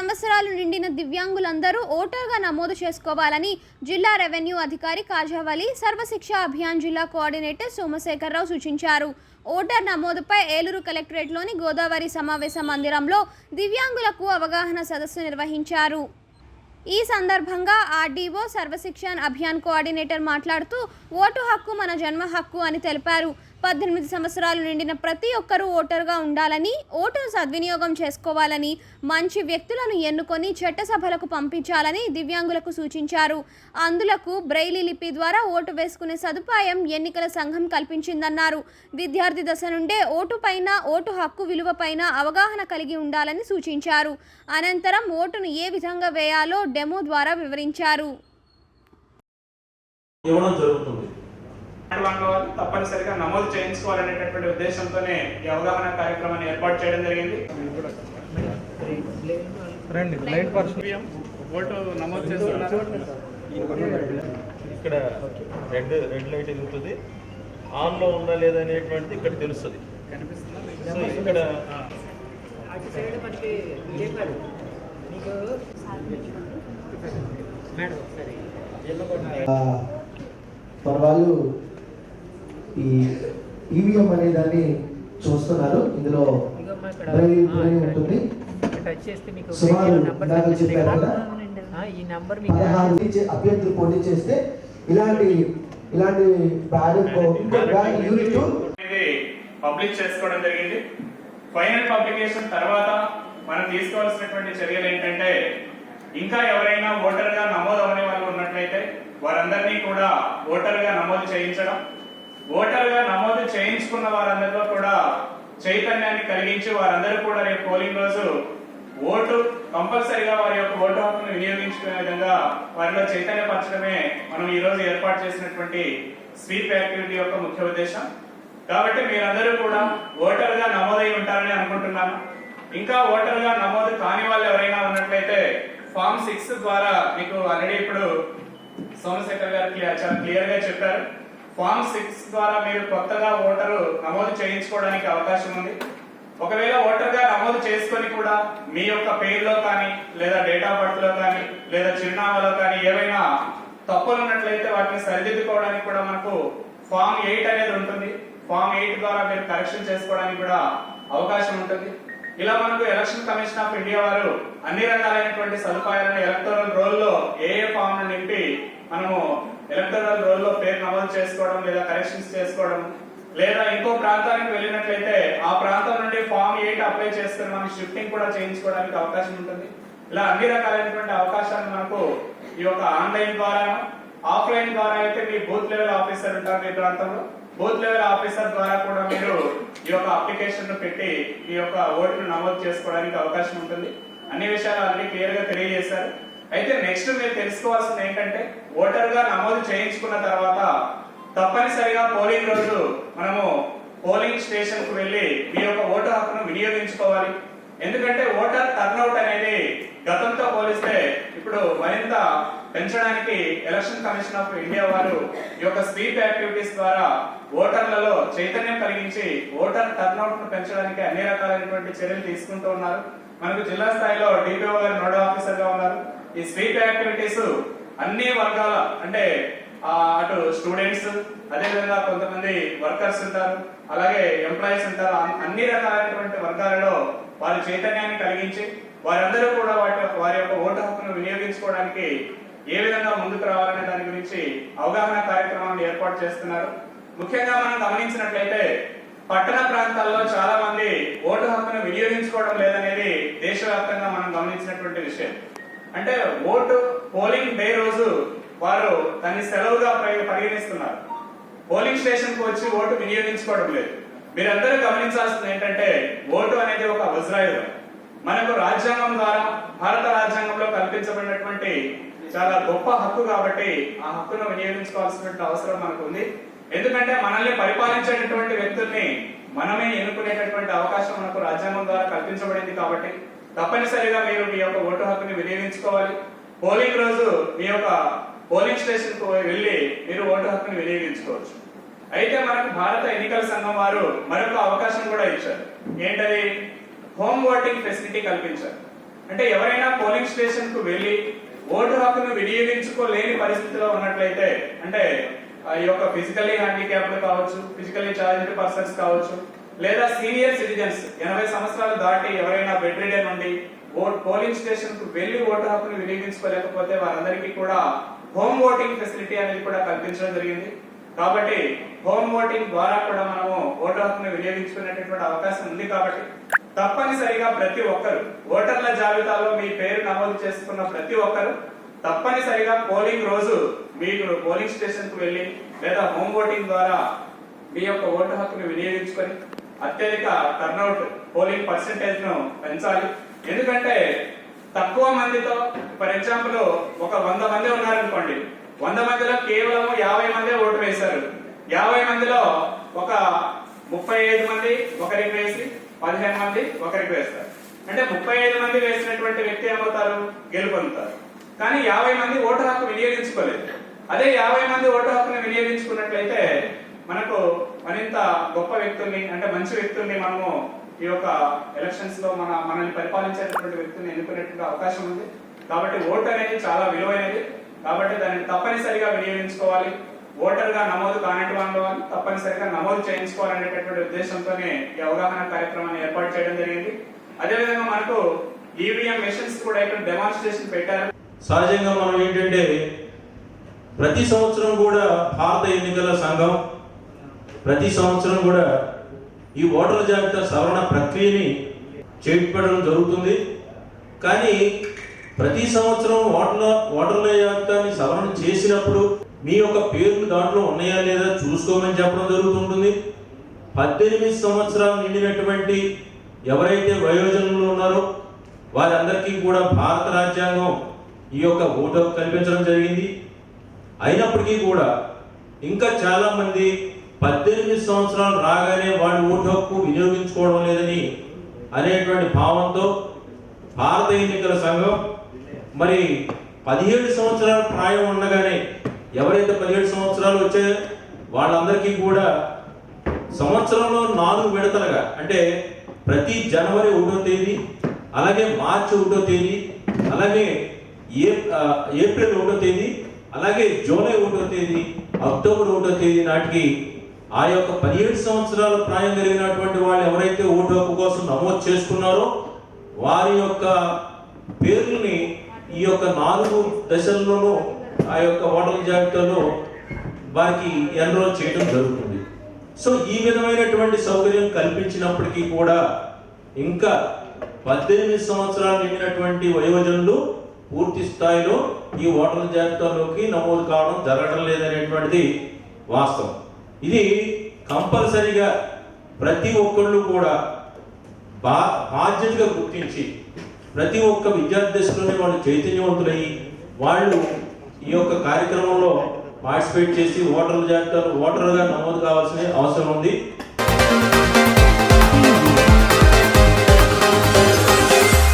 సంవత్సరాలు నిండిన దివ్యాంగులందరూ ఓటర్గా నమోదు చేసుకోవాలని జిల్లా రెవెన్యూ అధికారి కాజావలి సర్వశిక్ష అభియాన్ జిల్లా కోఆర్డినేటర్ సోమశేఖరరావు సూచించారు. ఓటర్ నమోదుపై ఏలూరు కలెక్టరేట్లోని గోదావరి సమావేశ మందిరంలో దివ్యాంగులకు అవగాహన సదస్సు నిర్వహించారు. ఈ సందర్భంగా ఆర్డీఓ సర్వశిక్షణ్ అభియాన్ కోఆర్డినేటర్ మాట్లాడుతూ ఓటు హక్కు మన జన్మ హక్కు అని తెలిపారు. పద్దెనిమిది సంవత్సరాలు నిండిన ప్రతి ఒక్కరూ ఓటరుగా ఉండాలని ఓటును సద్వినియోగం చేసుకోవాలని మంచి వ్యక్తులను ఎన్నుకొని చట్టసభలకు పంపించాలని దివ్యాంగులకు సూచించారు. అందులకు బ్రెయిలీ లిపి ద్వారా ఓటు వేసుకునే సదుపాయం ఎన్నికల సంఘం కల్పించిందన్నారు. విద్యార్థి దశ నుండే ఓటు పైన ఓటు హక్కు విలువ పైన అవగాహన కలిగి ఉండాలని సూచించారు. అనంతరం ఓటును ఏ విధంగా వేయాలో డెమో ద్వారా వివరించారు. ఇవ్వడం జరుగుతుంది. వాళ్ళు తప్పనిసరిగా నమోదు చేయించుకోవాలనేటటువంటి ఉద్దేశంతోనే ఈ అవగాహన కార్యక్రమాన్ని ఏర్పాటు చేయడం జరిగింది. ఓటు నమోదు చేస్తున్నారు. ఇక్కడ రెడ్ రెడ్ లైట్ వెలుగుతుంది ఆన్లో ఉందా లేదా అనేటువంటిది ఇక్కడ తెలుస్తుంది. సో ఇక్కడ మన వాళ్ళు ఈ ఈవీఎం అనే దాన్ని చూస్తున్నారు. ఇందులో ఉంటుంది. ఇక్కడ టచ్ చేస్తే మీకు సుమారు ఇందాక చెప్పారు కదా. ఆ, ఈ నంబర్ మీకు పదహారు అభ్యర్థులు పోటీ చేస్తే ఇలాంటి ఇలాంటి బ్యాలెట్ యూనిట్ పబ్లిష్ చేసుకోవడం జరిగింది. ఫైనల్ పబ్లికేషన్ తర్వాత మనం తీసుకోవాల్సినటువంటి చర్యలు ఏంటంటే ఇంకా ఎవరైనా ఓటర్గా నమోదు అవని వాళ్ళు ఉన్నట్లయితే వారందరినీ కూడా ఓటర్గా నమోదు చేయించడం. ఓటర్గా నమోదు చేయించుకున్న వారందరిలో కూడా చైతన్యాన్ని కలిగించి వారందరూ కూడా రేపు పోలింగ్ రోజు ఓటు కంపల్సరిగా వారి యొక్క ఓటు హక్కును వినియోగించుకునే విధంగా వారిలో చైతన్యపరచడమే మనం ఈ రోజు ఏర్పాటు చేసినటువంటి స్వీప్ యాక్టివిటీ యొక్క ముఖ్య ఉద్దేశం. కాబట్టి మీరందరూ కూడా ఓటర్గా నమోదై ఉంటారని అనుకుంటున్నాను. ఇంకా ఓటర్గా నమోదు కాని వాళ్ళు ఎవరైనా ఉన్నట్లయితే ఫామ్ సిక్స్ ద్వారా మీకు ఆల్రెడీ ఇప్పుడు సోమశేఖర్ గారు చాలా క్లియర్గా చెప్పారు. ఫామ్ సిక్స్ ద్వారా మీరు కొత్తగా ఓటరు నమోదు చేయించుకోవడానికి అవకాశం ఉంది. ఒకవేళ ఓటర్గా నమోదు చేసుకొని కూడా మీ యొక్క పేరులో కానీ లేదా డేట్ ఆఫ్ బర్త్లో కానీ లేదా చిరునామాలో కానీ ఏవైనా తప్పులు ఉన్నట్లయితే వాటిని సరిదిద్దుకోవడానికి కూడా మనకు ఫామ్ ఎయిట్ అనేది ఉంటుంది. ఫామ్ ఎయిట్ ద్వారా మీరు కరెక్షన్ చేసుకోవడానికి కూడా అవకాశం ఉంటుంది. ఇలా మనకు ఎలక్షన్ కమిషన్ ఆఫ్ ఇండియా వారు అన్ని రకాలైనటువంటి సదుపాయాలను ఎలక్టోరల్ రోల్లో ఏ ఏ ఫామ్ నింపి మనము ఎలక్టోరల్ రోల్లో పేరు నమోదు చేసుకోవడం లేదా కరెక్షన్స్ చేసుకోవడం లేదా ఇంకో ప్రాంతానికి వెళ్ళినట్లయితే ఆ ప్రాంతం నుండి ఫామ్ ఎయిట్ అప్లై చేసుకుని మనం షిఫ్టింగ్ కూడా చేయించుకోవడానికి అవకాశం ఉంటుంది. ఇలా అన్ని రకాలైనటువంటి అవకాశాలు మనకు ఈ యొక్క ఆన్లైన్ ద్వారా ఆఫ్లైన్ ద్వారా అయితే మీ బూత్ లెవెల్ ఆఫీసర్ ఉంటారు మీ ప్రాంతంలో. బూత్ లెవెల్ ఆఫీసర్ ద్వారా కూడా మీరు ఈ యొక్క అప్లికేషన్ను పెట్టి ఈ యొక్క ఓటును నమోదు చేసుకోవడానికి అవకాశం ఉంటుంది. అన్ని విషయాలు అన్ని క్లియర్గా తెలియజేశారు. అయితే నెక్స్ట్ మీరు తెలుసుకోవాల్సింది ఏంటంటే ఓటర్గా నమోదు చేయించుకున్న తర్వాత తప్పనిసరిగా పోలింగ్ రోజు మనము పోలింగ్ స్టేషన్కు వెళ్ళి మీ యొక్క ఓటు హక్కును వినియోగించుకోవాలి. ఎందుకంటే ఓటర్ టర్నౌట్ అనేది గతంతో పోలిస్తే ఇప్పుడు మరింత పెంచడానికి ఎలక్షన్ కమిషన్ ఆఫ్ ఇండియా వారు ఈ యొక్క స్వీప్ యాక్టివిటీస్ ద్వారా ఓటర్లలో చైతన్యం కలిగించి ఓటర్ టర్నౌట్ను పెంచడానికి అన్ని రకాలైనటువంటి చర్యలు తీసుకుంటూ ఉన్నారు. మనకు జిల్లా స్థాయిలో డిపిఓ గారు నోడల్ ఆఫీసర్గా ఉన్నారు. ఈ స్వీప్ యాక్టివిటీస్ అన్ని వర్గాల అంటే అటు స్టూడెంట్స్ అదే విధంగా కొంతమంది వర్కర్స్ ఉంటారు అలాగే ఎంప్లాయీస్ ఉంటారు అన్ని రకాలైనటువంటి వర్గాలలో వారి చైతన్యాన్ని కలిగించి వారందరూ కూడా వాటి యొక్క- వారి యొక్క ఓటు హక్కును వినియోగించుకోవడానికి ఏ విధంగా ముందుకు రావాలనే దాని గురించి అవగాహన కార్యక్రమాన్ని ఏర్పాటు చేస్తున్నారు. ముఖ్యంగా మనం గమనించినట్లయితే పట్టణ ప్రాంతాల్లో చాలా మంది ఓటు హక్కును వినియోగించుకోవడం లేదనేది దేశవ్యాప్తంగా మనం గమనించినటువంటి విషయం. అంటే ఓటు పోలింగ్ డే రోజు వారు దాన్ని సెలవుగా పరి- పరిగణిస్తున్నారు. పోలింగ్ స్టేషన్కు వచ్చి ఓటు వినియోగించుకోవడం లేదు. మీరందరూ గమనించాల్సింది ఏంటంటే ఓటు అనేది ఒక వజ్రాయుధం. మనకు రాజ్యాంగం ద్వారా భారత రాజ్యాంగంలో కల్పించబడినటువంటి చాలా గొప్ప హక్కు కాబట్టి ఆ హక్కును వినియోగించుకోవాల్సినటువంటి అవసరం మనకు ఉంది ఎందుకంటే మనల్ని పరిపాలించేటటువంటి వ్యక్తుల్ని మనమే ఎన్నుకునేటటువంటి అవకాశం మనకు రాజ్యాంగం ద్వారా కల్పించబడింది కాబట్టి తప్పనిసరిగా మీరు మీ యొక్క ఓటు హక్కుని వినియోగించుకోవాలి. పోలింగ్ రోజు మీ యొక్క పోలింగ్ స్టేషన్కు వెళ్ళి మీరు ఓటు హక్కుని వినియోగించుకోవచ్చు. అయితే మనకు భారత ఎన్నికల సంఘం వారు మరొక అవకాశం కూడా ఇచ్చారు. ఏంటది? హోమ్ ఓటింగ్ ఫెసిలిటీ కల్పించారు. అంటే ఎవరైనా పోలింగ్ స్టేషన్కు వెళ్ళి ఓటు హక్కును వినియోగించుకోలేని పరిస్థితిలో ఉన్నట్లయితే అంటే ఆ యొక్క ఫిజికలీ హ్యాండిక్యాప్డ్ కావచ్చు ఫిజికల్లీ ఛాలెంజ్డ్ పర్సన్స్ కావచ్చు లేదా సీనియర్ సిటిజన్స్ ఎనభై సంవత్సరాలు దాటి ఎవరైనా బెడ్ రిడెన్ నుండి ఓట్ పోలింగ్ స్టేషన్కు వెళ్ళి ఓటు హక్కును వినియోగించుకోలేకపోతే వారందరికీ కూడా హోమ్ ఓటింగ్ ఫెసిలిటీ అనేది కూడా కల్పించడం జరిగింది. కాబట్టి హోమ్ ఓటింగ్ ద్వారా కూడా మనము ఓటు హక్కును వినియోగించుకునేటటువంటి అవకాశం ఉంది కాబట్టి తప్పనిసరిగా ప్రతి ఒక్కరు ఓటర్ల జాబితాలో మీ పేరు నమోదు చేసుకున్న ప్రతి ఒక్కరు తప్పనిసరిగా పోలింగ్ రోజు మీరు పోలింగ్ స్టేషన్కు వెళ్ళి లేదా హోమ్ ఓటింగ్ ద్వారా మీ యొక్క ఓటు హక్కును వినియోగించుకొని అత్యధిక టర్నౌట్ పోలింగ్ పర్సంటేజ్ను పెంచాలి. ఎందుకంటే తక్కువ మందితో ఫర్ ఎగ్జాంపుల్ ఒక వంద మంది ఉన్నారనుకోండి వంద మందిలో కేవలం యాభై మందే ఓటు వేశారు. యాభై మందిలో ఒక ముప్పై ఐదు మంది ఒకరికి వేసి పదిహేను మంది ఒకరికి వేస్తారు. అంటే ముప్పై ఐదు మంది వేసినటువంటి వ్యక్తి ఏమవుతారు? గెలుపొందుతారు. కానీ యాభై మంది ఓటు హక్కు వినియోగించుకోలేదు. అదే యాభై మంది ఓటు హక్కును వినియోగించుకున్నట్లయితే మనకు మరింత గొప్ప వ్యక్తుల్ని అంటే మంచి వ్యక్తుల్ని మనము ఈ యొక్క ఎలక్షన్స్లో మన మనల్ని పరిపాలించేటటువంటి వ్యక్తుల్ని ఎన్నుకునేటువంటి అవకాశం ఉంది. కాబట్టి ఓటు అనేది చాలా విలువైనది. కాబట్టి దాన్ని తప్పనిసరిగా వినియోగించుకోవాలి. ఓటర్గా నమోదు కానటువంటి వాళ్ళు తప్పనిసరిగా నమోదు చేయించుకోవాలనేటటువంటి ఉద్దేశంతోనే ఈ అవగాహన కార్యక్రమాన్ని ఏర్పాటు చేయడం జరిగింది. అదేవిధంగా మనకు ఈవీఎం మెషిన్స్ కూడా ఇక్కడ డెమాన్స్ట్రేషన్ పెట్టారు. సహజంగా మనం ఏంటంటే ప్రతి సంవత్సరం కూడా భారత ఎన్నికల సంఘం ప్రతి సంవత్సరం కూడా ఈ ఓటర్ల జాబితా సవరణ ప్రక్రియని చేపట్టడం జరుగుతుంది. కానీ ప్రతి సంవత్సరం ఓటర్ల ఓటర్ల జాబితాని సవరణ చేసినప్పుడు మీ యొక్క పేర్లు దాంట్లో ఉన్నాయా లేదా చూసుకోమని చెప్పడం జరుగుతుంటుంది. పద్దెనిమిది సంవత్సరాలు నిండినటువంటి ఎవరైతే వయోజనులు ఉన్నారో వారందరికీ కూడా భారత రాజ్యాంగం ఈ యొక్క ఓటు కల్పించడం జరిగింది. అయినప్పటికీ కూడా ఇంకా చాలామంది పద్దెనిమిది సంవత్సరాలు రాగానే వాడి ఓటు హక్కు వినియోగించుకోవడం లేదని అనేటువంటి భావంతో భారత ఎన్నికల సంఘం మరి పదిహేడు సంవత్సరాల ప్రాయం ఉండగానే ఎవరైతే పదిహేడు సంవత్సరాలు వచ్చాయో వాళ్ళందరికీ కూడా సంవత్సరంలో నాలుగు విడతలుగా అంటే ప్రతి జనవరి ఒకటో తేదీ అలాగే మార్చి ఒకటో తేదీ అలాగే ఏ ఏప్రిల్ ఒకటో తేదీ అలాగే జూలై ఒకటో తేదీ అక్టోబర్ ఒకటో తేదీ నాటికి ఆ యొక్క పదిహేడు సంవత్సరాల ప్రాయం కలిగినటువంటి వాళ్ళు ఎవరైతే ఓటు హక్కు కోసం నమోదు చేసుకున్నారో వారి యొక్క పేర్లని ఈ యొక్క నాలుగు దశల్లోనూ ఆ యొక్క ఓటర్ల జాబితాలో వారికి ఎన్రోల్ చేయడం జరుగుతుంది. సో ఈ విధమైనటువంటి సౌకర్యం కల్పించినప్పటికీ కూడా ఇంకా పద్దెనిమిది సంవత్సరాలు నిండినటువంటి వయోజనులు పూర్తి స్థాయిలో ఈ ఓటర్ల జాబితాలోకి నమోదు కావడం జరగడం లేదనేటువంటిది వాస్తవం. ఇది కంపల్సరిగా ప్రతి ఒక్కళ్ళు కూడా బా బాధ్యతగా గుర్తించి ప్రతి ఒక్క విద్యార్థి వాళ్ళు చైతన్యవంతులయ్యి వాళ్ళు ఈ యొక్క కార్యక్రమంలో పార్టిసిపేట్ చేసి ఓటర్ల జాబితాలో ఓటర్గా నమోదు కావాల్సిన అవసరం ఉంది.